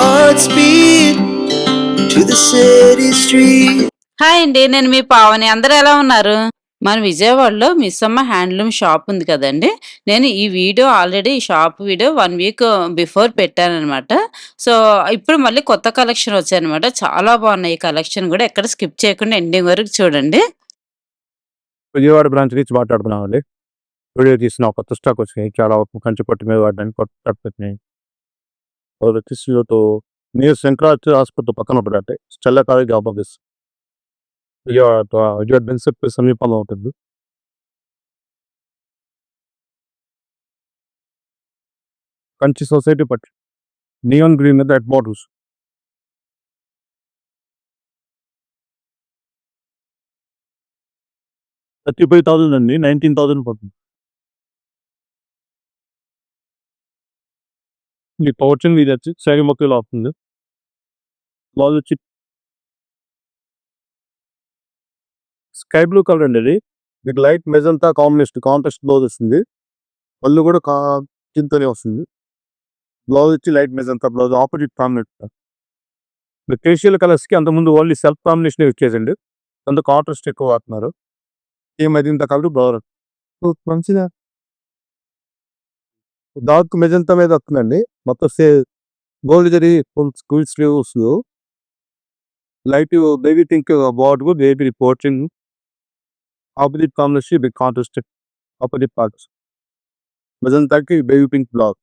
hearts beat to the city street. Hi అండి నేను మీ పావని. అందరూ ఎలా ఉన్నారు? మన విజయవాడలో మిస్సమ్మ హ్యాండ్లూమ్ షాప్ ఉంది కదండి. నేను ఈ వీడియో ఆల్రెడీ ఈ shop video one week before పెట్టానన్నమాట. So ఇప్పుడు మళ్ళీ కొత్త కలెక్షన్ వచ్చాయన్నమాట. చాలా బాగున్నాయి ఈ కలెక్షన్ కూడా. ఎక్కడ స్కిప్ చేయకుండా ఎండింగ్ వరకు చూడండి. విజయవాడ బ్రాంచ్ నుంచి మాట్లాడుతున్నామండి. వీడియో తీసిన కొత్త స్టాక్ వచ్చినాయి చాలా వరకు కంచి పట్టు మీద వాడడానికి కొత్త స్టాక్ వచ్చినాయి అది వచ్చేసి ఇటు మీరు శంకరాచార్య హాస్పిటల్ పక్కన ఒకటి Stella college opposite Vijayawada Vijayawada బెన్సెట్ సమీపంలో ఉంటుంది కంచి సొసైటీ పట్టి నియోన్ గ్రీన్ మీద at bottles thirty five thousand అండి నైన్టీన్ థౌసండ్ పడుతుంది ఈ పవర్చన్ ఇది వచ్చి శారీ మొక్కలు అవుతుంది బ్లౌజ్ వచ్చి స్కై బ్లూ కలర్ అండి ఇది మీకు light magenta combination contrast blouse వస్తుంది పళ్ళు కూడా కా చింతనే వస్తుంది బ్లౌజ్ వచ్చి light magenta blouse opposite combination మీకు ఫేషియల్ కలర్స్కి అంతకుముందు ఓన్లీ సెల్ఫ్ కాంబినేషన్ యూజ్ చేసండి అంత కాంట్రాస్ట్ ఎక్కువ వాడుతున్నారు ఈ మధ్య ఇంత కలర్ బ్లౌజ్ మంచిదా డార్క్ మెజంతా మీద వస్తుందండి. మొత్తం సే gold zari full school sleeves light baby pink border baby పోర్చింగ్ opposite combination big contrast opposite parts మెజంతాకి baby pink black.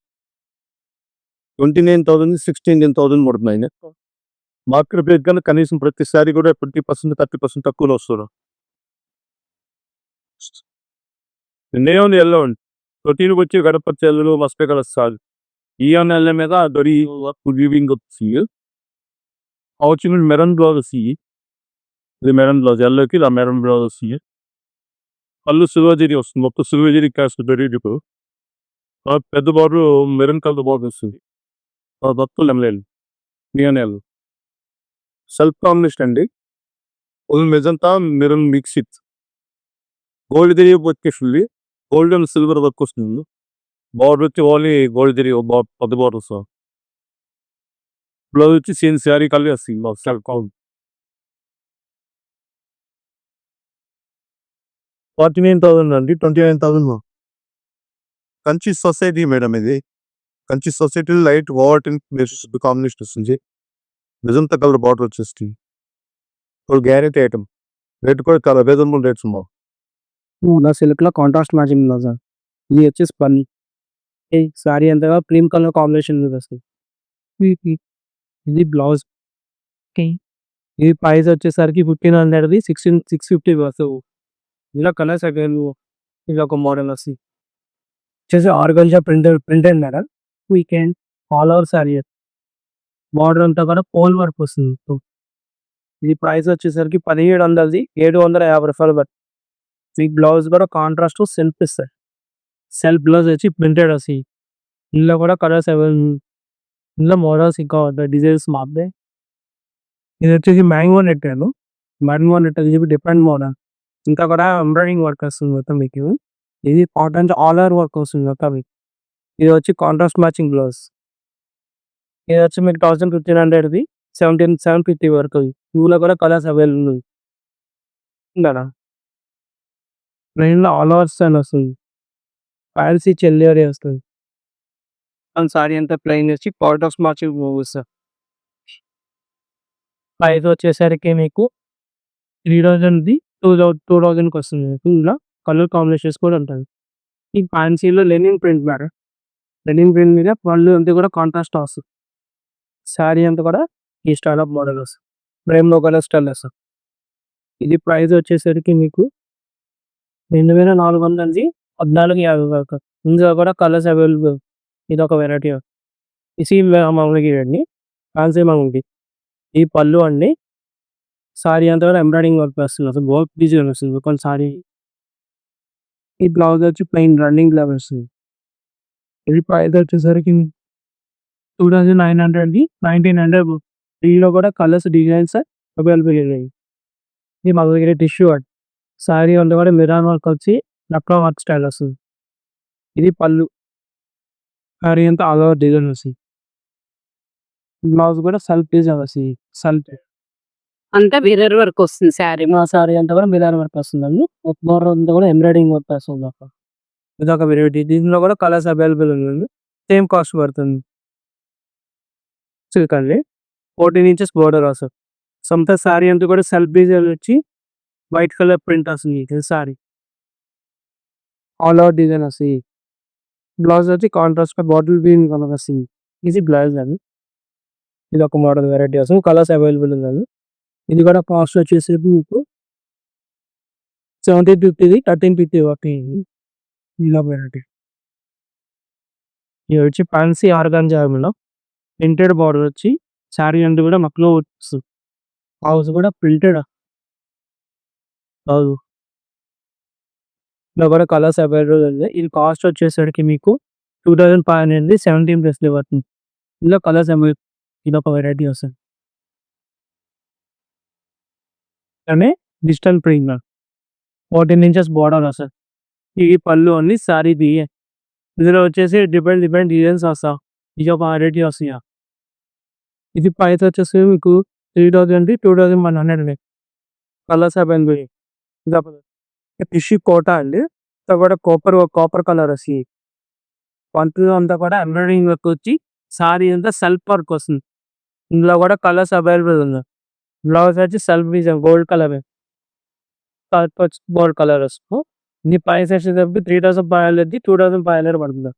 Twenty nine thousand sixteen nine thousand పడుతున్నాయి. మార్కెట్ ప్రైస్ కన్నా కనీసం ప్రతిసారి కూడా twenty percent thirty percent తక్కువలో వస్తున్నారు. Name yellow అండి. ప్రొటీన్కి వచ్చి గడపచ్చి ఎల్లు మస్పే కలుస్తారు ఈ నెల మీద దొరి వీవింగ్ వచ్చి వచ్చిన మెరన్ బ్లౌజ్ వచ్చి ఇది మెరన్ బ్లౌజ్ ఎల్లోకి ఇలా మెరన్ బ్లౌజ్ వచ్చి పళ్ళు సిల్వర్జరీ వస్తుంది మొత్తం సిల్వర్జరీ క్యాస్ట్ దొరికి పెద్ద బార్డర్ మెరన్ కలర్ బార్డర్ వస్తుంది మొత్తం లెమలేదు నియన్ ఎల్ సెల్ఫ్ కాంబినేషన్ అండి magenta maroon mix it gold zari వచ్చేసింది గోల్డ్ అండ్ సిల్వర్ వర్క్ వస్తుంది బార్డర్ వచ్చి ఓన్లీ గోల్డ్ తిరిగి పెద్ద బార్డర్ వస్తుంది బ్లౌజ్ వచ్చి సేమ్ శారీ కలర్ వస్తుంది సెల్ కౌంట్ ఫార్టీ నైన్ థౌసండ్ అండి. Twenty nine thousand Kanchi society madam ఇది Kanchi society light water combination వస్తుంది. నిజంత కలర్ బార్డర్ వచ్చేసి గ్యారెంటీ ఐటమ్ రేట్ కూడా చాలా రీజనబుల్ రేట్స్ ఉన్నావు నా సిల్క్లో కాంట్రాస్ట్ మ్యాచింగ్ ఉంది సార్ ఇది వచ్చేసి పని. సారీ అంతగా క్రీమ్ కలర్ కాంబినేషన్ ఉంది సార్ ఇది- బ్లౌజ్ ఇది ప్రైస్ వచ్చేసరికి ఫిఫ్టీన్ హండ్రెడ్ది సిక్స్టీన్ సిక్స్ ఫిఫ్టీ వస్తుంది ఇలా కలర్స్ అవైలబుల్ ఇది ఒక మోడల్ వస్తుంది వచ్చేసి organza printed printed madam weekend all over sari. Border అంతా కూడా పోల్ వర్క్ వస్తుంది ఇది ప్రైస్ వచ్చేసరికి పదిహేడు వందలది ఏడు వందల యాభై రూపాయలు పడుతుంది. మీకు బ్లౌజ్ కూడా కాంట్రాస్ట్ సెల్ఫ్ ఇస్తారు సెల్ఫ్ బ్లౌజ్ వచ్చి ప్రింటెడ్ వస్తాయి ఇందులో కూడా కలర్స్ అవైలబుల్ ఇందులో మోడల్స్ ఇంకా డిజైన్స్ మాపే ఇది వచ్చేసి మ్యాంగో నెట్ నేను మ్యాంగో నెట్ అది డిఫరెంట్ మోడల్ ఇంకా కూడా ఎంబ్రాయిడింగ్ వర్క్ వస్తుంది మొత్తం మీకు. ఇది కాటన్ ఆల్ ఓవర్ వర్క్ వస్తుంది మొత్తం మీకు. ఇది వచ్చి కాంట్రాస్ట్ మ్యాచింగ్ బ్లౌజ్ ఇది వచ్చి మీకు థౌసండ్ ఫిఫ్టీన్ హండ్రెడ్ది సెవెంటీన్ సెవెన్ ఫిఫ్టీ వరకు. ఇందులో కూడా కలర్స్ అవైలబుల్ ఉంది ఉందా? ట్రైన్లో ఆల్ ఓవర్స్ అని వస్తుంది. ఫ్యాన్సీ చెల్లియరీ వస్తుంది. అండ్ సారీ అంతా ప్లెయిన్ వచ్చి part of marching movies price వచ్చేసరికి మీకు త్రీ థౌజండ్ది టూ థౌ టూ థౌజండ్కి వస్తుంది. మీకు ఇలా కలర్ కాంబినేషన్స్ కూడా ఉంటుంది ఈ ఫ్యాన్సీలో linen print madam linen print మీద పళ్ళు అంతా కూడా కాంట్రాస్ట్ వస్తుంది. శారీ అంతా కూడా ఈ స్టైల్ ఆఫ్ మోడల్ వస్తుంది. ఫ్రేమ్లో కలర్ స్టైల్ వస్తుంది. ఇది ప్రైస్ వచ్చేసరికి మీకు రెండు వేల నాలుగు వందలది పద్నాలుగు యాభై వరకు ఇందులో కూడా కలర్స్ అవైలబుల్ ఇది ఒక వెరైటీ ఇసి మామూలుగా ఇవ్వండి. ఫ్యాన్సీ మామూలుకి ఈ పళ్ళు అండి. సారీ అంతా కూడా ఎంబ్రాయిడింగ్ వర్క్ వస్తుంది అసలు వర్క్ డిజైన్ వస్తుంది. కొన్ని సారీ ఈ బ్లౌజ్ వచ్చి ప్లెయిన్ రన్నింగ్ బ్లౌజ్ వస్తుంది. ఇది ప్రైస్ వచ్చేసరికి టూ థౌజండ్ నైన్ హండ్రెడ్ది నైన్టీన్ హండ్రెడ్ దీనిలో కూడా కలర్స్ డిజైన్స్ అవైలబుల్ ఇది మా దగ్గర టిష్యూ అండి. సారీ అంతా కూడా మిరాన్ వర్క్ వచ్చి లక్నో వర్క్ స్టైల్ వస్తుంది. ఇది పళ్ళు. సారీ అంతా ఆల్ ఓవర్ డిజైన్ వస్తుంది. బ్లౌజ్ కూడా సెల్ఫ్ డిజైన్ వస్తుంది. సెల్ఫ్ అంతా మిర్రర్ వర్క్ వస్తుంది శారీ మా సారీ అంతా కూడా మిలాన్ వర్క్ వస్తుందండి ఒక బోర్డర్ అంతా కూడా ఎంబ్రాయిడింగ్ వర్క్ వస్తుంది ఒక ఇది ఒక వెరైటీ దీనిలో కూడా కలర్స్ అవైలబుల్ ఉంది సేమ్ కాస్ట్ పడుతుంది. సిల్క్ అండి ఫోర్టీన్ ఇంచెస్ బోర్డర్ వస్తుంది. సొంత సారీ అంతా కూడా సెల్ఫ్ డిజైన్ వచ్చి వైట్ కలర్ ప్రింట్ వస్తుంది ఇది సారీ ఆల్ అవుట్ డిజైన్ వస్తుంది బ్లౌజ్ వచ్చి కాంట్రాస్ట్ బాటిల్ గ్రీన్ కలర్ వస్తుంది ఇది బ్లౌజ్ అది. ఇది ఒక మోడల్ వెరైటీ వస్తుంది కలర్స్ అవైలబుల్ ఉందండి ఇది కూడా కాస్ట్ వచ్చేసి మీకు సెవెంటీన్ ఫిఫ్టీది థర్టీన్ ఫిఫ్టీ ఒకటి ఇలా వెరైటీ ఇది వచ్చి ఫ్యాన్సీ ఆర్గాన్ జామ్లో ప్రింటెడ్ బార్డర్ వచ్చి శారీ అంతా కూడా మక్కులో వస్తుంది. హౌస్ కూడా ప్రింటెడ్ కాదు. ఇలా కూడా కలర్స్ అవైలబుల్ ఉంది ఇది కాస్ట్ వచ్చేసరికి మీకు two thousand five hundred seventeen ప్లస్లో పడుతుంది ఇందులో కలర్స్ అవైలబుల్ ఇది ఒక వెరైటీ వస్తుంది. అనే digital print fourteen inches border వస్తుంది. ఈ పళ్ళు అన్ని సారీ దిగే ఇందులో వచ్చేసి డిఫరెంట్ డిఫరెంట్ డిజైన్స్ వస్తా ఇది ఒక వెరైటీ వస్తాయి. ఇది ప్రైస్ వచ్చేసి మీకు three thousand two thousand one hundred colours available. Fish Kota అండి. అంతా కూడా కాపర్ కాపర్ కలర్ వస్తుంది పంతులు అంతా కూడా ఎంబ్రాయిడింగ్ వర్క్ వచ్చి సారీ అంతా సెల్ఫ్ వర్క్ వస్తుంది. ఇందులో కూడా కలర్స్ అవైలబుల్ ఉంది బ్లౌజ్ వచ్చి self design gold colour gold colour వస్తుంది. ఇది ప్రైస్ వచ్చేసరికి three thousand five hundred two thousand five hundred పడుతుంది.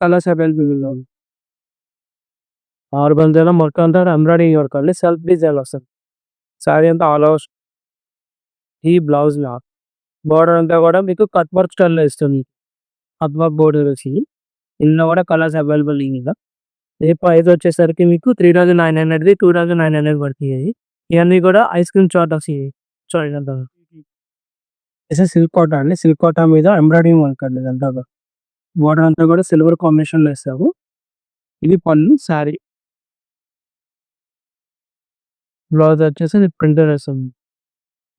కలర్స్ అవైలబుల్ ఉంది ఆరు బందీలో మొత్తం అంతా ఎంబ్రాయిడింగ్ వర్క్ అండి. సెల్ఫ్ డిజైన్ వస్తుంది. సారీ అంతా ఆల్ ఓవర్ ఈ బ్లౌజ్ బోర్డర్ అంతా కూడా మీకు కట్ వర్క్ స్టైల్లో ఇస్తుంది. కట్ వర్క్ బోర్డర్ వచ్చి ఇందులో కూడా కలర్స్ అవైలబుల్ ఇంకా ఏ ప్రైస్ వచ్చేసరికి మీకు త్రీ థౌసండ్ నైన్ హండ్రెడ్ది టూ థౌసండ్ నైన్ హండ్రెడ్ పడుతుంది. ఇవన్నీ కూడా ఐస్ క్రీమ్ చాట్ వస్తాయి చూడండి అంతా. సిల్క్ కోట అండి. సిల్క్ కోట మీద ఎంబ్రాయిడింగ్ వర్క్ అండి ఇదంతా బోర్డర్ అంతా కూడా సిల్వర్ కాంబినేషన్లో ఇస్తాము. ఇది పళ్ళు శారీ బ్లౌజ్ వచ్చేసి ప్రింటర్ వేస్తుంది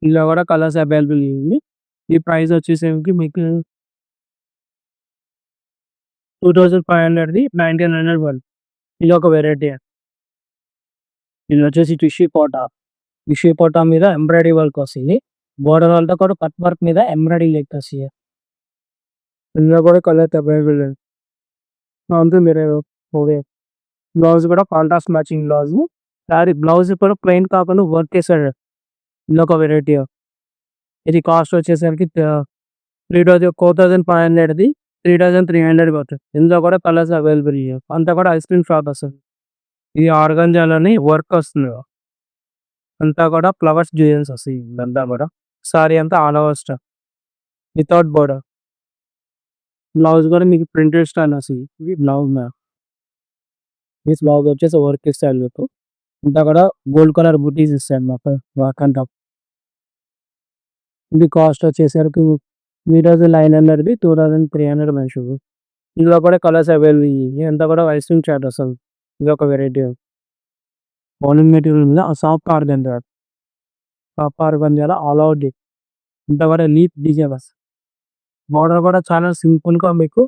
ఇలా కూడా కలర్స్ అవైలబుల్ ఉంది ఈ ప్రైస్ వచ్చేసరికి మీకు టూ థౌజండ్ ఫైవ్ హండ్రెడ్ది నైన్టీన్ హండ్రెడ్ వన్ ఇది ఒక వెరైటీ ఇది వచ్చేసి టిష్యూ కోటా టిష్యూ కోటా మీద ఎంబ్రాయిడరీ వర్క్ వస్తుంది. బోర్డర్ వాళ్ళతో కూడా కట్ వర్క్ మీద ఎంబ్రాయిడరీ లెక్క వస్తుంది. ఇందులో కూడా కలర్ అవైలబుల్ అంతే మీరు ఓకే. బ్లౌజ్ కూడా contrast matching blouse sari blouse కూడా ప్లెయిన్ కాకుండా వర్క్ చేశాడు ఇందులో ఒక వెరైటీ ఇది కాస్ట్ వచ్చేసరికి three thousand four thousand five హండ్రెడ్ది three thousand three hundred పడుతుంది. ఇందులో కూడా కలర్స్ అవైలబుల్ అంతా కూడా ఐస్ క్రీమ్ షాప్ వస్తుంది ఇది ఆర్గంజాలోని వర్క్ వస్తుంది. అంతా కూడా ఫ్లవర్స్ డిజైన్స్ వస్తాయి. ఇదంతా కూడా. సారీ అంతా all over star without border blouse కూడా మీకు ప్రింటెడ్ స్టైల్ వస్తుంది ఇవి బ్లౌజ్ మ్యామ్ ఈ బ్లౌజ్ వచ్చేసి వర్క్ స్టైల్ మీకు. అంతా కూడా గోల్డ్ కలర్ బుటీస్ ఇస్తాయి మాకు వర్క్ అంతా ఇది కాస్ట్ వచ్చేసరికి three thousand nine హండ్రెడ్ది two thousand three hundred mention ఇందులో కూడా కలర్స్ అవైలబుల్ అంతా కూడా ఐస్ క్రీమ్ చాట్ వస్తుంది ఇది ఒక వెరైటీ బౌలింగ్ మెటీరియల్ మీద సాఫ్ట్ ఆర్గన్ సాఫ్ట్ ఆర్గన్ చాలా ఆల్ అవుట్ ఇంత కూడా లీప్ డిజైన్ వస్తుంది మోడల్ కూడా చాలా సింపుల్గా మీకు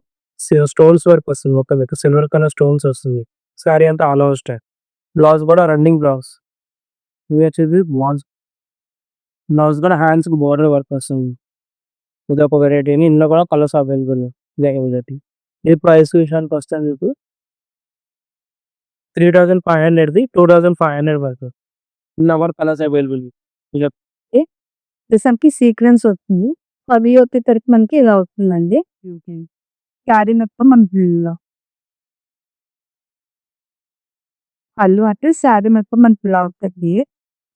స్టోన్స్ వరకు వస్తుంది. ఒక మీకు సిల్వర్ కలర్ స్టోన్స్ వస్తుంది. సారీ అంతా ఆల్ ఓవర్ స్టైల్ బ్లౌజ్ కూడా రన్నింగ్ బ్లౌజ్ ఇవి వచ్చేది బ్లౌజ్ బ్లౌజ్ కూడా హ్యాండ్స్కి బోర్డర్ వర్క్ వస్తుంది. ఇది ఒక వెరైటీ ఇందులో కూడా కలర్స్ అవైలబుల్ ఇదే ఇది ప్రైస్ విషయానికి వస్తే మీకు త్రీ థౌసండ్ ఫైవ్ హండ్రెడ్ది టూ థౌసండ్ ఫైవ్ హండ్రెడ్ వరకు. కూడా కలర్స్ అవైలబుల్కి సీక్వెన్స్ వస్తుంది అవి వచ్చేసరికి మనకి ఇలా వస్తుందండి క్యారీ మొత్తం మనకి పళ్ళు అంటే శారీ మొత్తం మనకి ఇలా ఉంటుంది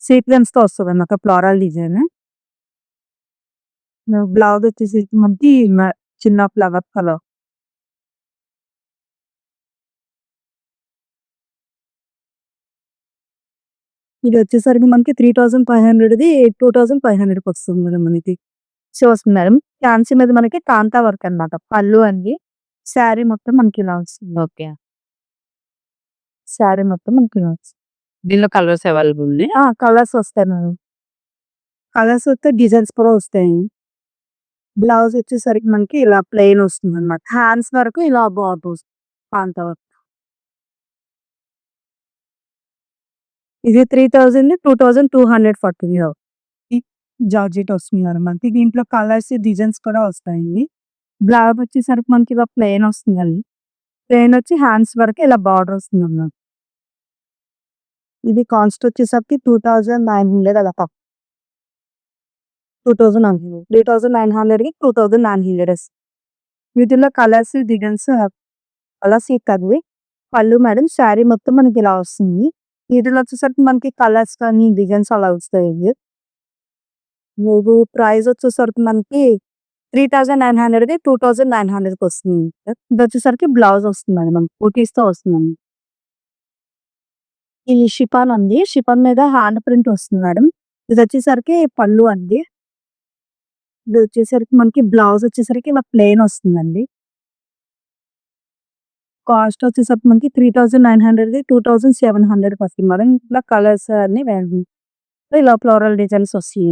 సీక్వెన్స్తో వస్తుంది అన్నమాట ఫ్లోరల్ డిజైన్ బ్లౌజ్ వచ్చేసి మనకి చిన్న ఫ్లవర్ కలర్ ఇది వచ్చేసరికి మనకి త్రీ థౌసండ్ ఫైవ్ హండ్రెడ్ది టూ థౌసండ్ ఫైవ్ హండ్రెడ్కి వస్తుంది మేడం మనకి వస్తుంది మేడం ఫ్యాన్సీ మీద మనకి కాంతా వర్క్ అన్నమాట పళ్ళు అండి శారీ మొత్తం మనకి ఇలా వస్తుంది ఓకే శారీ మొత్తం మనకి ఇలా వస్తుంది దీనిలో కలర్స్ అవైలబుల్ ఉంది కలర్స్ వస్తాయి మేడం. కలర్స్ వస్తే డిజైన్స్ కూడా వస్తాయి. బ్లౌజ్ వచ్చేసరికి మనకి ఇలా ప్లెయిన్ వస్తుంది అనమాట హ్యాండ్స్ వరకు ఇలా బార్డర్ వస్తుంది. పాంత వరకు. ఇది three thousand two thousand two hundred పడుతుంది జార్జెట్ వస్తుంది మేడం మనకి. దీంట్లో కలర్స్ డిజైన్స్ కూడా వస్తాయండి బ్లౌజ్ వచ్చేసరికి మనకి ఇలా ప్లెయిన్ వస్తుందండి ప్లెయిన్ వచ్చి హ్యాండ్స్ వరకు ఇలా బార్డర్ వస్తుంది అన్నమాట. ఇది కాస్ట్ వచ్చేసరికి టూ థౌజండ్ నైన్ హండ్రెడ్ అలా two thousand nine hundred three thousand nine హండ్రెడ్కి టూ థౌజండ్ నైన్ హండ్రెడ్ వీటిలో కలర్స్ డిజైన్స్ కలర్స్ ఇక్కడివి పళ్ళు మేడం శారీ మొత్తం మనకి ఇలా వస్తుంది వీటిలో వచ్చేసరికి మనకి కలర్స్ కానీ డిజైన్స్ అలా వస్తాయి మీకు ప్రైస్ వచ్చేసరికి మనకి త్రీ థౌజండ్ నైన్ హండ్రెడ్కి టూ థౌజండ్ నైన్ హండ్రెడ్కి వస్తుంది ఇది వచ్చేసరికి బ్లౌజ్ వస్తుంది మేడం మనకి కుటీస్తో వస్తుందండి ఇది షిపాన్ ఉంది షిపాన్ మీద హ్యాండ్ ప్రింట్ వస్తుంది మేడం. ఇది వచ్చేసరికి పళ్ళు అండి ఇది వచ్చేసరికి మనకి బ్లౌజ్ వచ్చేసరికి ఇలా ప్లెయిన్ వస్తుందండి. కాస్ట్ వచ్చేసరికి మనకి త్రీ థౌజండ్ నైన్ హండ్రెడ్ది టూ థౌజండ్ సెవెన్ హండ్రెడ్ వస్తుంది మేడం. ఇట్లా కలర్స్ అన్ని వేయండి ఇలా ఫ్లోరల్ డిజైన్స్ వస్తాయి.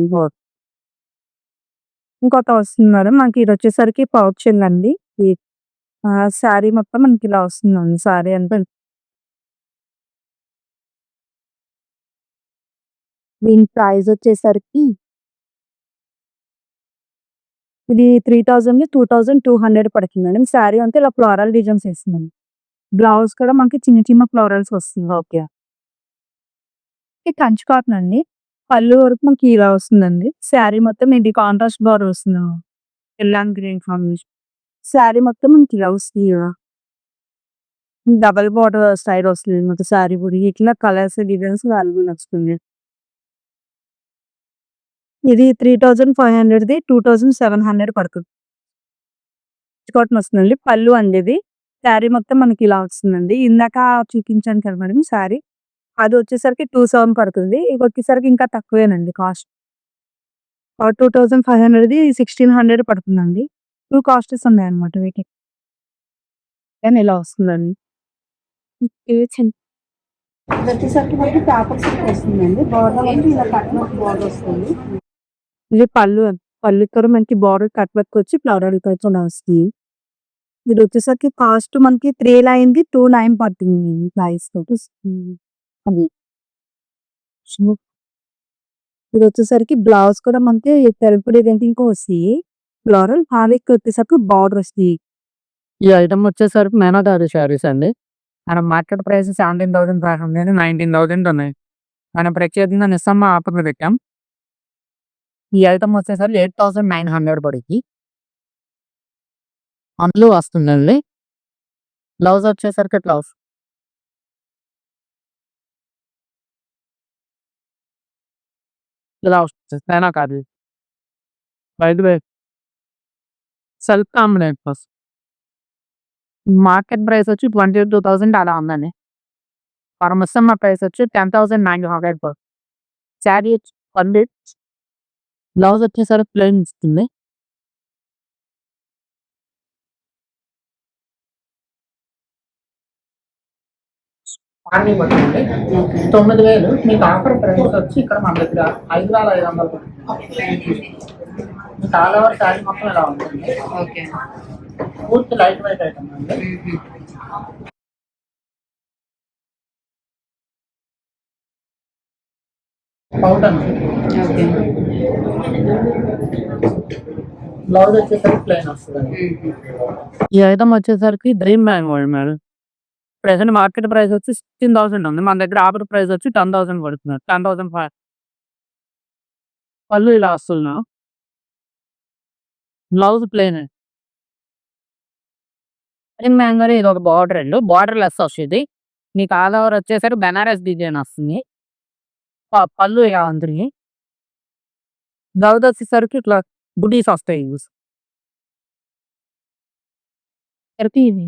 ఇంకొక వస్తుంది మేడం. మనకి ఇది వచ్చేసరికి పౌచ్ అండి. ఈ శారీ మొత్తం మనకి ఇలా వస్తుందండి. శారీ అంటే దీని ప్రైస్ వచ్చేసరికి ఇది three thousand two thousand two hundred పడుతుంది మేడం శారీ అంతా ఇలా ఫ్లోరల్ డిజైన్స్ వేస్తుందండి బ్లౌజ్ కూడా మనకి చిన్న చిన్న ఫ్లోరల్స్ వస్తుంది. ఓకే ఇది కంచి కాటన్ అండి. పళ్ళు వరకు మనకి ఇలా వస్తుందండి. శారీ మొత్తం ఇది కాంట్రాస్ట్ బార్ వస్తుంది. Yellow and green combination sari మొత్తం మనకి ఇలా వస్తుంది డబల్ బార్డర్ స్టైల్ వస్తుంది. మొత్తం శారీ కూడా. ఇట్లా కలర్స్ డిజైన్స్ అవైలబుల్ వస్తుంది. ఇది త్రీ థౌజండ్ ఫైవ్ హండ్రెడ్ది టూ థౌజండ్ సెవెన్ హండ్రెడ్ పడుతుంది. కాటన్ వస్తుందండి పళ్ళు అండి ఇది. శారీ మొత్తం మనకి ఇలా వస్తుందండి. ఇందాక చూపించాను కదా మేడం శారీ. అది వచ్చేసరికి టూ సెవెన్ పడుతుంది. ఇది వచ్చేసరికి ఇంకా తక్కువేనండి కాస్ట్. టూ థౌజండ్ ఫైవ్ హండ్రెడ్ది సిక్స్టీన్ హండ్రెడ్ పడుతుందండి. టూ కాస్ట్స్ ఉన్నాయి అనమాట వీటికి. కానీ ఇలా వస్తుందండి. వచ్చేసరికి మనకి పేపర్ సెట్ వస్తుందండి. బార్డర్ అంటే ఇలా కట్ వర్క్ బార్డర్ వస్తుంది. ఇది పళ్ళు పళ్ళు కూడా మనకి బార్డర్ కట్ వర్క్ వచ్చి ఫ్లవర్ టైప్ వస్తుంది ఇది వచ్చేసరికి కాస్ట్ మనకి త్రీ లైన్ది టూ లైన్ పడుతుంది ప్రైస్ తోటి. అది. ఇది వచ్చేసరికి బ్లౌజ్ కూడా మనకి తెలుపు డిజైన్ ఇంకో వస్తాయి. ఫ్లోరల్ హాలిక్ వచ్చేసరికి బార్డర్ వస్తుంది ఈ ఐటమ్ వచ్చేసరికి మేనదారి శారీస్ అండి. మన market price seventeen thousand five hundred nineteen thousand ఉన్నాయి. మనం ప్రత్యేకంగా నిస్సమ్మ ఆఫర్లు పెట్టాం. ఈ ఐటమ్ వచ్చేసరికి ఎయిట్ థౌసండ్ నైన్ హండ్రెడ్ పడికి అందులో వస్తుందండి. బ్లౌజ్ వచ్చేసరికి బ్లౌజ్ ఇలా వస్తుంది. అయినా కాదు బయట సెల్ఫ్ కాంబినేట్ ఫస్ట్ మార్కెట్ ప్రైస్ వచ్చి ట్వంటీ టూ థౌసండ్ అలా ఉందండి. ఫర్ మిస్సమ్మ ప్రైస్ వచ్చి ten thousand nine hundred per sari hundred blouse వచ్చేసరికి ప్లెయిన్ వచ్చింది తొమ్మిది వేలు. మీకు ఆఫర్ ప్రైస్ వచ్చి ఇక్కడ మన దగ్గర ఐదు వేల ఐదు వందలు మీకు ఆల్ ఓవర్ శారీ మొత్తం ఇలా ఉంటుంది. ఓకే. పూర్తి లైట్ వెయిట్ ఐటమ్ అండి పౌడర్. బ్లౌజ్ వచ్చేసరికి ప్లెయిన్ ఈ ఐటమ్ వచ్చేసరికి dream mango madam. Present market price వచ్చి సిక్స్టీన్ థౌసండ్ ఉంది. మన దగ్గర ఆఫర్ ప్రైస్ వచ్చి టెన్ థౌసండ్ పడుతుంది టెన్ థౌసండ్ ఫైవ్. పళ్ళు ఇలా వస్తున్నా. బ్లౌజ్ ప్లెయిన్ డ్రీమ్ మ్యాంగో ఇది ఒక బార్డర్ అండి. బార్డర్ లెస్ వస్తుంది. మీకు ఆల్ ఓవర్ వచ్చేసరికి బెనారస్ డిజైన్ వస్తుంది. పళ్ళు ఉంటుంది బ్లౌజ్ వచ్చేసరికి ఇట్లా బుటీస్ వస్తాయి సరికి ఇది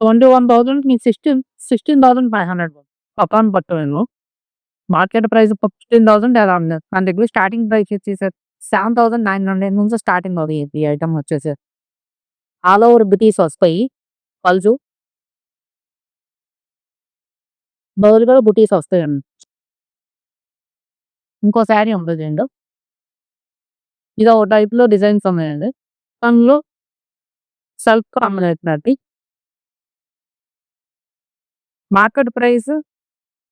ట్వంటీ వన్ థౌసండ్ మీకు sixteen sixteen thousand five hundred పకాన్ పట్టు మార్కెట్ ప్రైస్ ఫిఫ్టీన్ థౌసండ్ ఎలా ఉంది. మన దగ్గర స్టార్టింగ్ ప్రైస్ వచ్చేసరికి సెవెన్ థౌసండ్ నైన్ హండ్రెడ్ నుంచి స్టార్టింగ్ అవుతుంది ఈ ఐటమ్ వచ్చేసి. ఆల్ ఓవర్ బుటీస్ వస్తాయి. పల్జు బౌల్గా బుటీస్ వస్తాయండి. ఇంకో శారీ ఉంటుంది అండి ఇది ఒక టైప్లో డిజైన్స్ ఉన్నాయండి. అందులో self combination market price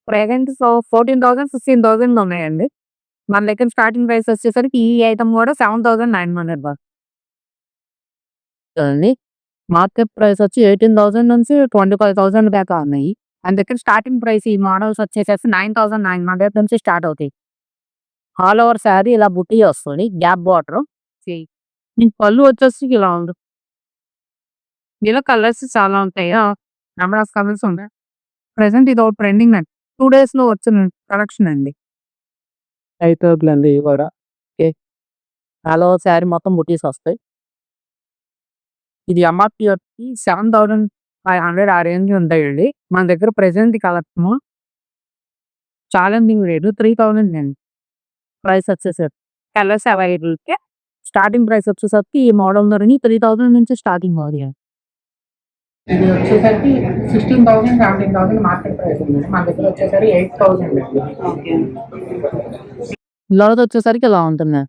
present so fourteen thousand fifteen thousand ఉన్నాయండి. మన దగ్గర స్టార్టింగ్ ప్రైస్ వచ్చేసరికి ఈ ఐటమ్ కూడా సెవెన్ థౌసండ్ నైన్ హండ్రెడ్ అండి. మార్కెట్ ప్రైస్ వచ్చి ఎయిటీన్ థౌసండ్ నుంచి ట్వంటీ ఫైవ్ థౌసండ్ దాకా ఉన్నాయి. అండ్ దగ్గర స్టార్టింగ్ ప్రైస్ ఈ మోడల్స్ వచ్చేసేసి నైన్ థౌసండ్ నైన్ హండ్రెడ్ నుంచి స్టార్ట్ అవుతాయి. ఆల్ ఓవర్ శారీ ఇలా బుట్టి వస్తుంది గ్యాప్ బార్డర్ మీకు పళ్ళు వచ్చేసి ఇలా ఉంది. ఇలా కలర్స్ చాలా ఉంటాయి. నెంబర్ ఆఫ్ కలర్స్ ఉంటాయి ప్రెసెంట్ ఇది ఒక ట్రెండింగ్ అండి. టూ డేస్లో వచ్చిన కలెక్షన్ అండి. అయిపోయిందండి ఇవి కూడా. ఆల్ ఓవర్ శారీ మొత్తం బుట్టీస్ వస్తాయి. ఇది ఎంఆర్పి వచ్చి సెవెన్ థౌసండ్ ఫైవ్ హండ్రెడ్ ఆ రేంజ్ ఉంటాయండి. మన దగ్గర present collection challenging rate three thousand అండి. ప్రైస్ వచ్చేసరికి కలర్స్ అవైలబుల్ స్టార్టింగ్ ప్రైస్ వచ్చేసరికి ఈ మోడల్ ధరని త్రీ థౌసండ్ నుంచి స్టార్టింగ్ అవుతుంది ఇది వచ్చేసరికి sixteen thousand seventeen thousand market price ఉంది. మన దగ్గర వచ్చేసరికి ఎయిట్ థౌసండ్ లోది వచ్చేసరికి ఇలా ఉంటుంది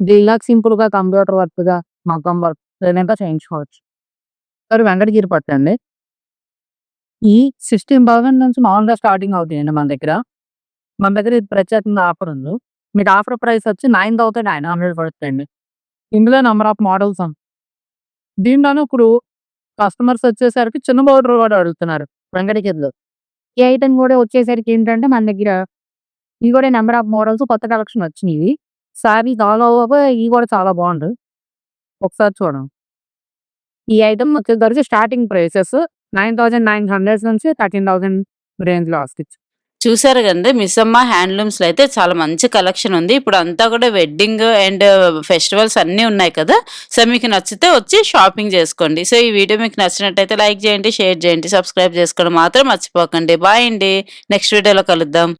దీనిలాగా సింపుల్గా కంప్యూటర్ వర్క్గా మగ్గం వర్క్ ఏదైనా చేయించుకోవచ్చు. సార్ వెంకటగిరి పట్టు అండి. ఈ సిక్స్టీన్ థౌసండ్ నుంచి మామూలుగా స్టార్టింగ్ అవుతాయండి మన దగ్గర. మన దగ్గర ఇది ప్రత్యేకంగా ఆఫర్ ఉంది. మీకు ఆఫర్ ప్రైస్ వచ్చి నైన్ థౌసండ్ నైన్ హండ్రెడ్ పడుతుందండి. ఇందులో నెంబర్ ఆఫ్ మోడల్స్ దీంట్లోనూ ఇప్పుడు కస్టమర్స్ వచ్చేసరికి చిన్న బోర్డర్ కూడా అడుగుతున్నారు వెంకటగిరిలో. ఈ ఐటమ్ కూడా వచ్చేసరికి ఏంటంటే మన దగ్గర ఇవి కూడా నెంబర్ ఆఫ్ మోడల్స్ కొత్త కలెక్షన్ వచ్చినాయి. సారీ ఆల్ ఇవి కూడా చాలా బాగుంటుంది ఒకసారి చూడండి. ఈ ఐటమ్ వచ్చేసరికి starting prices nine thousand nine hundred నుంచి థర్టీన్ థౌసండ్ రేంజ్లో వస్తుంది చూసారు కదండి మిస్సమ్మ హ్యాండ్లూమ్స్లో అయితే చాలా మంచి కలెక్షన్ ఉంది. ఇప్పుడు అంతా కూడా వెడ్డింగ్ అండ్ ఫెస్టివల్స్ అన్నీ ఉన్నాయి కదా సో మీకు నచ్చితే వచ్చి షాపింగ్ చేసుకోండి. సో ఈ వీడియో మీకు నచ్చినట్టయితే లైక్ చేయండి షేర్ చేయండి సబ్స్క్రైబ్ చేసుకోవడం మాత్రం మర్చిపోకండి. బాయ్ అండి నెక్స్ట్ వీడియోలో కలుద్దాం.